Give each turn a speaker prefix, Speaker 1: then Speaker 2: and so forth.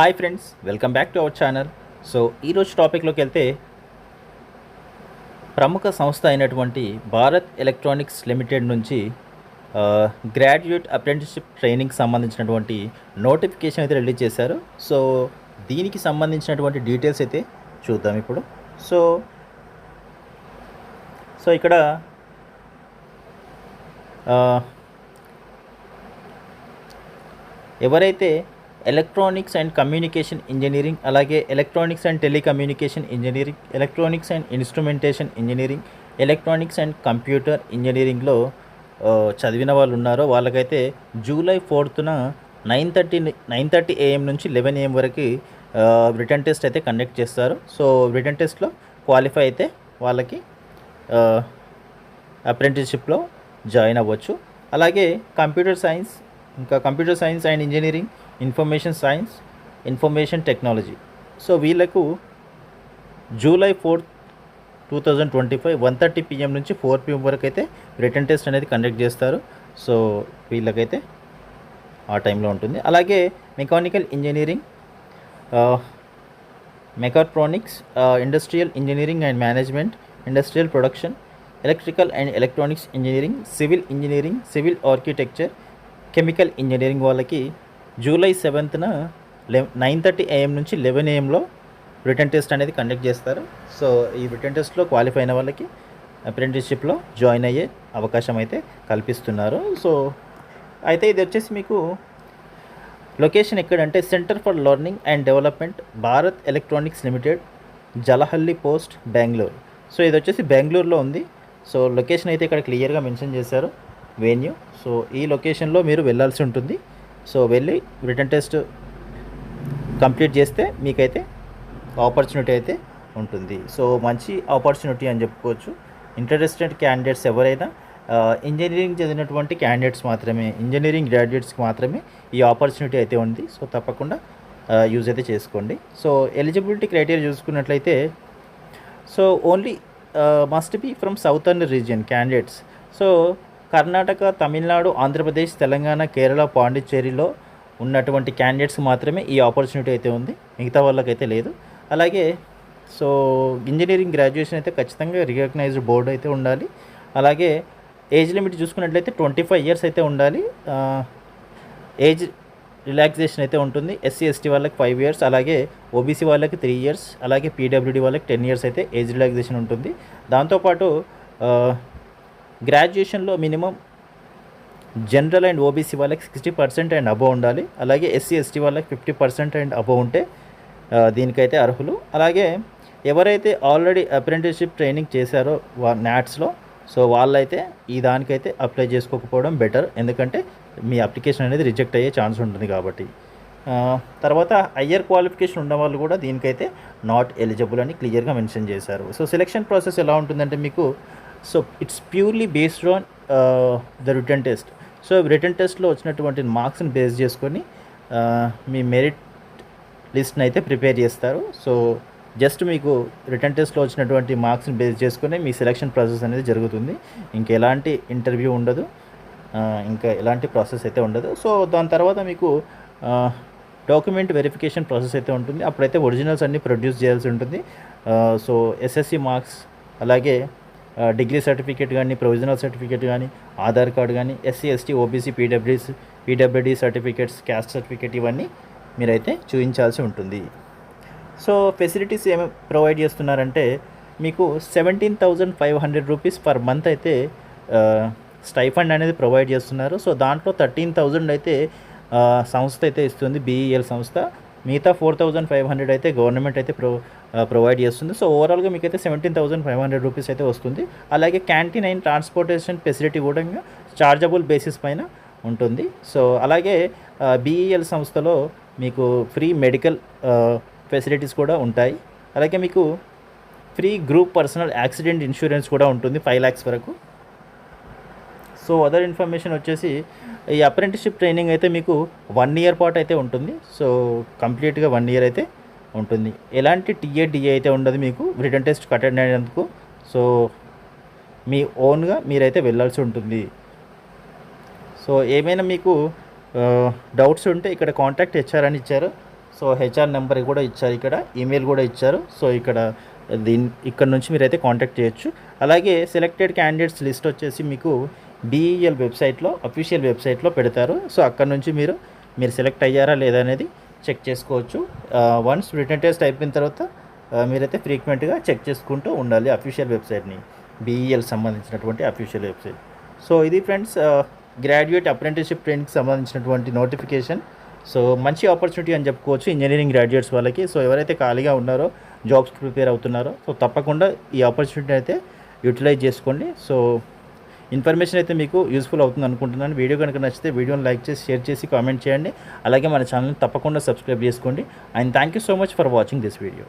Speaker 1: Hi friends welcome back to our channel so ఈరోజు టాపిక్లోకి వెళ్తే ప్రముఖ సంస్థ అయినటువంటి భారత్ ఎలక్ట్రానిక్స్ లిమిటెడ్ నుంచి గ్రాడ్యుయేట్ అప్రెంటిస్షిప్ ట్రైనింగ్ సంబంధించినటువంటి నోటిఫికేషన్ అయితే రిలీజ్ చేశారు. సో దీనికి సంబంధించినటువంటి డీటెయిల్స్ అయితే చూద్దాం ఇప్పుడు. సో సో ఇక్కడ ఎవరైతే ఎలక్ట్రానిక్స్ అండ్ కమ్యూనికేషన్ ఇంజనీరింగ్ అలాగే electronics and telecommunication engineering electronics and instrumentation engineering electronics and computer ఇంజనీరింగ్లో చదివిన వాళ్ళు ఉన్నారో వాళ్ళకైతే July ఫోర్త్న nine thirty nine thirty AM నుంచి లెవెన్ ఏఎం వరకు రిటర్న్ టెస్ట్ అయితే కండక్ట్ చేస్తారు. సో రిటర్న్ టెస్ట్లో క్వాలిఫై అయితే వాళ్ళకి అప్రెంటిస్షిప్లో జాయిన్ అవ్వచ్చు. అలాగే కంప్యూటర్ సైన్స్ ఇంకా computer science and engineering information science information technology. So వీళ్ళకు July fourth two thousand twenty five one thirty PM నుంచి ఫోర్ పిఎం వరకు అయితే రిటర్న్ టెస్ట్ అనేది కండక్ట్ చేస్తారు. సో వీళ్ళకైతే ఆ టైంలో ఉంటుంది. అలాగే mechanical engineering mechatronics industrial engineering and management industrial production electrical and electronics engineering civil engineering civil architecture chemical engineering వాళ్ళకి జూలై సెవెంత్న లె నైన్ థర్టీ ఏఎం నుంచి లెవెన్ ఏఎంలో రిటర్న్ టెస్ట్ అనేది కండక్ట్ చేస్తారు. సో ఈ రిటర్న్ టెస్ట్లో క్వాలిఫై అయిన వాళ్ళకి అప్రెంటిస్షిప్లో జాయిన్ అయ్యే అవకాశం అయితే కల్పిస్తున్నారు. సో అయితే ఇది వచ్చేసి మీకు లొకేషన్ ఎక్కడంటే centre for learning and development Bharat electronics limited Jalahalli post Bengaluru. So ఇది వచ్చేసి బెంగళూరులో ఉంది. సో లొకేషన్ అయితే ఇక్కడ క్లియర్గా మెన్షన్ చేశారు. వెన్యూ సో ఈ లొకేషన్లో మీరు వెళ్ళాల్సి ఉంటుంది. సో వెళ్ళి రిటర్న్ టెస్ట్ కంప్లీట్ చేస్తే మీకైతే ఆపర్చునిటీ అయితే ఉంటుంది. సో మంచి ఆపర్చునిటీ అని చెప్పుకోవచ్చు. ఇంటరెస్టెడ్ క్యాండిడేట్స్ ఎవరైనా ఇంజనీరింగ్ చదివినటువంటి క్యాండిడేట్స్ మాత్రమే ఇంజనీరింగ్ గ్రాడ్యుయేట్స్కి మాత్రమే ఈ ఆపర్చునిటీ అయితే ఉంది. సో తప్పకుండా యూజ్ అయితే చేసుకోండి. సో ఎలిజిబిలిటీ క్రైటీరియా చూసుకున్నట్లయితే so only must be from southern region candidates so Karnataka Tamil Nadu Andhra Pradesh Telangana Kerala పాండిచ్చేరిలో ఉన్నటువంటి క్యాండిడేట్స్ మాత్రమే ఈ ఆపర్చునిటీ అయితే ఉంది. మిగతా వాళ్ళకైతే లేదు. అలాగే సో ఇంజనీరింగ్ గ్రాడ్యుయేషన్ అయితే ఖచ్చితంగా రికగ్నైజ్డ్ బోర్డు అయితే ఉండాలి. అలాగే ఏజ్ లిమిట్ చూసుకున్నట్లయితే ట్వంటీ ఫైవ్ ఇయర్స్ అయితే ఉండాలి. ఏజ్ రిలాక్సేషన్ అయితే ఉంటుంది. ఎస్సీ ఎస్టీ వాళ్ళకి ఫైవ్ ఇయర్స్ అలాగే ఓబీసీ వాళ్ళకి త్రీ ఇయర్స్ అలాగే పీడబ్ల్యూడీ వాళ్ళకి టెన్ ఇయర్స్ అయితే ఏజ్ రిలాక్సేషన్ ఉంటుంది. దాంతోపాటు గ్రాడ్యుయేషన్లో మినిమం జనరల్ అండ్ ఓబీసీ వాళ్ళకి సిక్స్టీ పర్సెంట్ అండ్ అబవ్ ఉండాలి. అలాగే ఎస్సీ ఎస్టీ వాళ్ళకి ఫిఫ్టీ పర్సెంట్ అండ్ అబవ్ ఉంటే దీనికైతే అర్హులు. అలాగే ఎవరైతే ఆల్రెడీ అప్రెంటిస్షిప్ ట్రైనింగ్ చేశారో వా నాట్స్లో సో వాళ్ళైతే ఈ దానికైతే అప్లై చేసుకోకపోవడం బెటర్ ఎందుకంటే మీ అప్లికేషన్ అనేది రిజెక్ట్ అయ్యే ఛాన్స్ ఉంటుంది కాబట్టి. తర్వాత హయ్యర్ క్వాలిఫికేషన్ ఉన్న వాళ్ళు కూడా దీనికైతే నాట్ ఎలిజిబుల్ అని క్లియర్గా మెన్షన్ చేశారు. సో సెలెక్షన్ ప్రాసెస్ ఎలా ఉంటుందంటే మీకు so it's purely based on the written test. So written టెస్ట్లో వచ్చినటువంటి మార్క్స్ని బేస్ చేసుకొని మీ మెరిట్ లిస్ట్ని అయితే ప్రిపేర్ చేస్తారు. సో జస్ట్ మీకు రిటర్న్ టెస్ట్లో వచ్చినటువంటి మార్క్స్ని బేస్ చేసుకుని మీ సెలక్షన్ ప్రాసెస్ అనేది జరుగుతుంది. ఇంకా ఎలాంటి ఇంటర్వ్యూ ఉండదు. ఇంకా ఎలాంటి ప్రాసెస్ అయితే ఉండదు. సో దాని తర్వాత మీకు డాక్యుమెంట్ వెరిఫికేషన్ ప్రాసెస్ అయితే ఉంటుంది. అప్పుడైతే ఒరిజినల్స్ అన్నీ ప్రొడ్యూస్ చేయాల్సి ఉంటుంది. సో ఎస్ఎస్సి మార్క్స్ అలాగే డిగ్రీ సర్టిఫికేట్ కానీ ప్రొవిజనల్ సర్టిఫికేట్ కానీ ఆధార్ కార్డు కానీ SC ST OBC PWS PWD certificates caste certificate ఇవన్నీ మీరైతే చూపించాల్సి ఉంటుంది. సో ఫెసిలిటీస్ ఏమి ప్రొవైడ్ చేస్తున్నారంటే మీకు seventeen thousand five hundred rupees per month అయితే స్టైఫండ్ అనేది ప్రొవైడ్ చేస్తున్నారు. సో దాంట్లో థర్టీన్ థౌజండ్ అయితే సంస్థ అయితే ఇస్తుంది బీఈఎల్ సంస్థ. మిగతా ఫోర్ థౌజండ్ ఫైవ్ హండ్రెడ్ అయితే గవర్నమెంట్ అయితే ప్రొ ప్రొవైడ్ చేస్తుంది. సో ఓవరాల్గా మీకు అయితే seventeen thousand five hundred rupees అయితే వస్తుంది. అలాగే క్యాంటీన్ అండ్ ట్రాన్స్పోర్టేషన్ ఫెసిలిటీ కూడా చార్జబుల్ బేసిస్ పైన ఉంటుంది. సో అలాగే బీఈఎల్ సంస్థలో మీకు ఫ్రీ మెడికల్ ఫెసిలిటీస్ కూడా ఉంటాయి. అలాగే మీకు free group personal accident insurance కూడా ఉంటుంది ఫైవ్ ల్యాక్స్ వరకు. సో అదర్ ఇన్ఫర్మేషన్ వచ్చేసి ఈ అప్రెంటిస్షిప్ ట్రైనింగ్ అయితే మీకు వన్ ఇయర్ పాటు అయితే ఉంటుంది. సో కంప్లీట్గా వన్ ఇయర్ అయితే ఉంటుంది. ఎలాంటి టీఏ డిఏ అయితే ఉండదు మీకు. రిటర్న్ టెస్ట్ అటెండ్ అయినందుకు. సో మీ ఓన్గా మీరైతే వెళ్ళాల్సి ఉంటుంది. సో ఏమైనా మీకు డౌట్స్ ఉంటే ఇక్కడ కాంటాక్ట్ హెచ్ఆర్ అని ఇచ్చారు. సో హెచ్ఆర్ నెంబర్ కూడా ఇచ్చారు ఇక్కడ. ఈమెయిల్ కూడా ఇచ్చారు. సో ఇక్కడ దీని ఇక్కడ నుంచి మీరైతే కాంటాక్ట్ చేయొచ్చు. అలాగే సెలెక్టెడ్ క్యాండిడేట్స్ లిస్ట్ వచ్చేసి మీకు బీఈఎల్ వెబ్సైట్లో అఫీషియల్ వెబ్సైట్లో పెడతారు. సో అక్కడ నుంచి మీరు మీరు సెలెక్ట్ అయ్యారా లేదా అనేది చెక్ చేసుకోవచ్చు. వన్స్ రిటర్న్ టెస్ట్ అయిపోయిన తర్వాత మీరైతే ఫ్రీక్వెంట్గా చెక్ చేసుకుంటూ ఉండాలి అఫీషియల్ వెబ్సైట్ని బీఈఎల్ సంబంధించినటువంటి అఫీషియల్ వెబ్సైట్ సో ఇది ఫ్రెండ్స్ గ్రాడ్యుయేట్ అప్రెంటిస్షిప్ ట్రైనింగ్కి సంబంధించినటువంటి నోటిఫికేషన్ సో మంచి ఆపర్చునిటీ అని చెప్పుకోవచ్చు ఇంజనీరింగ్ గ్రాడ్యుయేట్స్ వాళ్ళకి. సో ఎవరైతే ఖాళీగా ఉన్నారో జాబ్స్కి ప్రిపేర్ అవుతున్నారో సో తప్పకుండా ఈ ఆపర్చునిటీ అయితే యూటిలైజ్ చేసుకోండి. సో ఇన్ఫర్మేషన్ అయితే మీకు యూస్ఫుల్ అవుతుంది అనుకుంటున్నాను. వీడియో కనుక నచ్చితే వీడియోని లైక్ చేసి షేర్ చేసి కామెంట్ చేయండి. అలాగే మన ఛానల్ని తప్పకుండా సబ్స్క్రైబ్ చేసుకోండి. And thank you so much for watching this video.